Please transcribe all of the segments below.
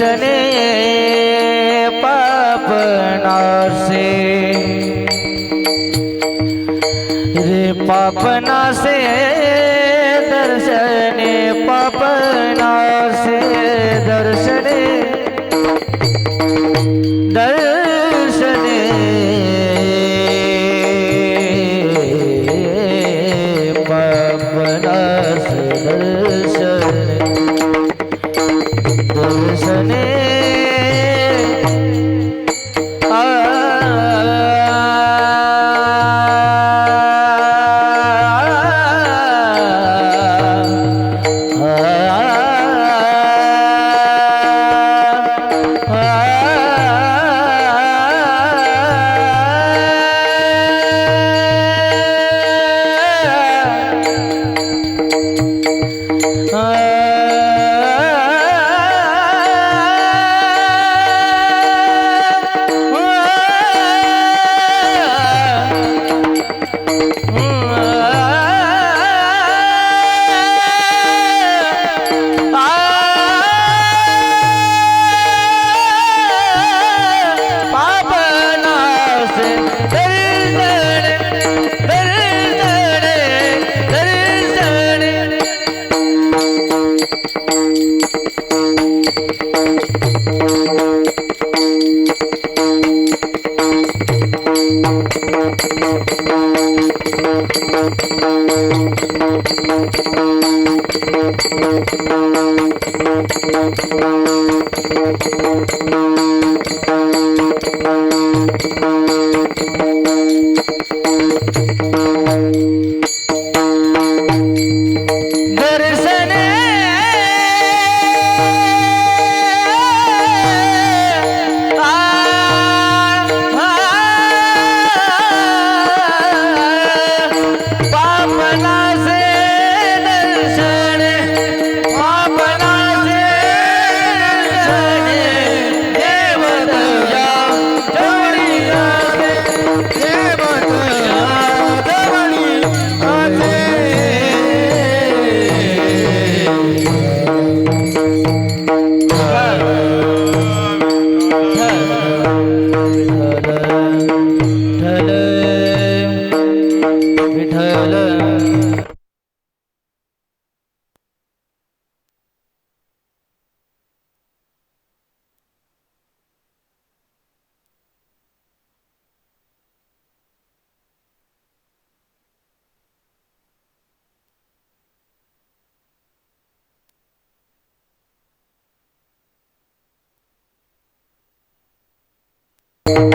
कृष्णे पाप नासे. रे पाप नासे दर्शने पाप Música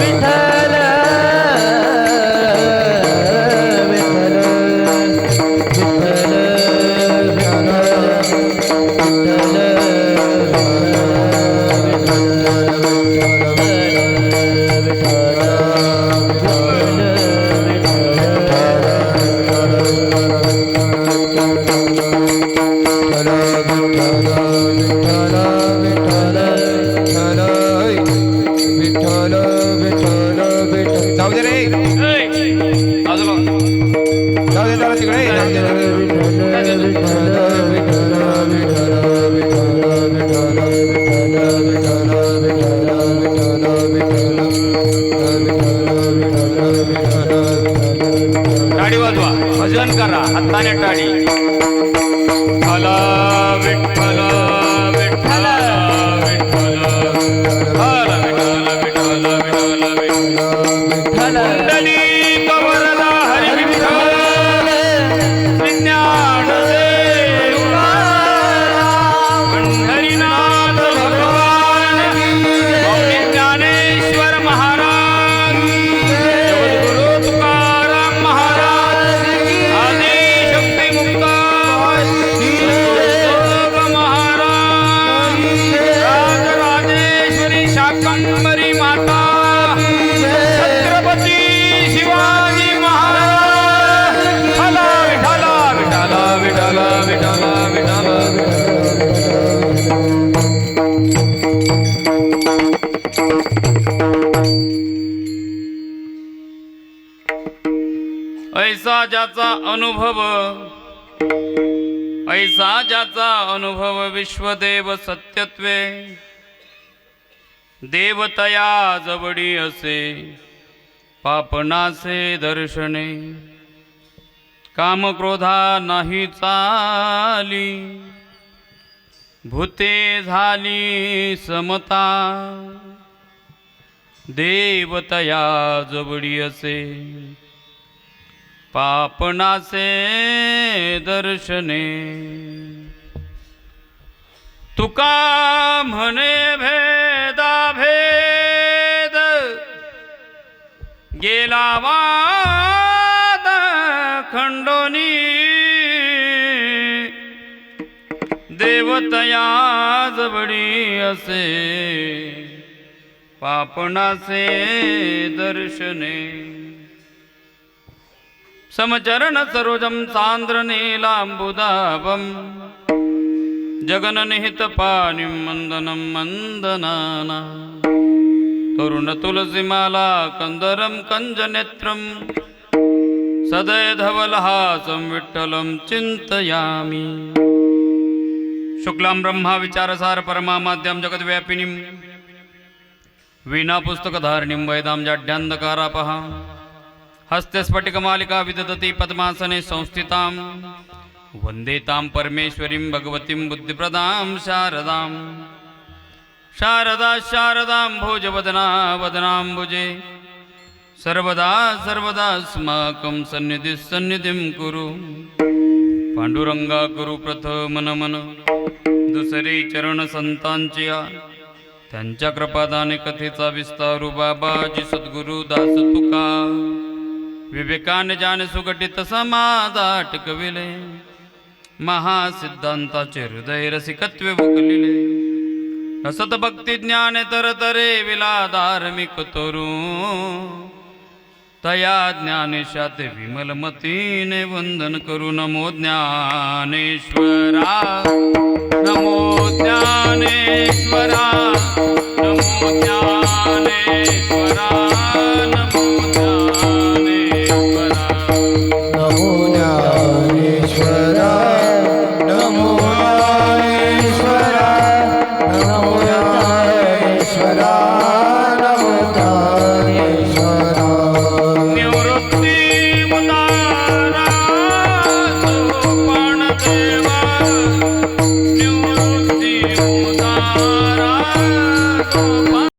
ಬಿಟ್ಟ ज्याचा अनुभव ऐसा ज्याचा अनुभव विश्वदेव सत्यत्वे देवतया जवडी असे पापनासे दर्शने. कामक्रोधा नाही चाली भूते झाली समता. देवतया जवडी असे पापनासे दर्शने। तुका म्हणे भेदा भेद गेला वाद खंडोनी। देवतया जवडी असे। पापणासे दर्शने। समचरण सरोजं जगननिहितपाणिं मन्दनं मन्दनाना। तरुणतुलसीमाला कन्दरं कञ्जनेत्रं। सदयधवलहासं विठ्ठलं चिन्तयामि। शुक्लां ब्रह्मा विचारसार परमामाद्यं जगद्व्यापिनीं। वीणापुस्तकधारिणीं वैदां जाड्यान्धकारापहां। हस्तस्फटिकमालिका विदधती पद्मासने संस्थितां वन्दे तां परमेश्वरीं भगवतीं बुद्धिप्रदां शारदां शारदा शारदां भोजवदना वदनाम्बुजे। सर्वदा सर्वदास्माकं सन्निधिः सन्निधिं कुरु। पांडुरंगा गुरु प्रथम नमन दुसरे चरण संतांची त्यांच्या कृपादाने कथेचा विस्तारू बाबाजी सद्गुरु दास तुका विवेकाने जाने सुगटित समाजा टिकविले महासिद्धांताचे हृदय रसिकत्वे वकलिले. असत भक्ती ज्ञाने तरतरे विला धार्मिक तरू. तया ज्ञानेशात विमल मतीने वंदन करू. नमो ज्ञानेश्वरा. नमो ज्ञानेश्वरा.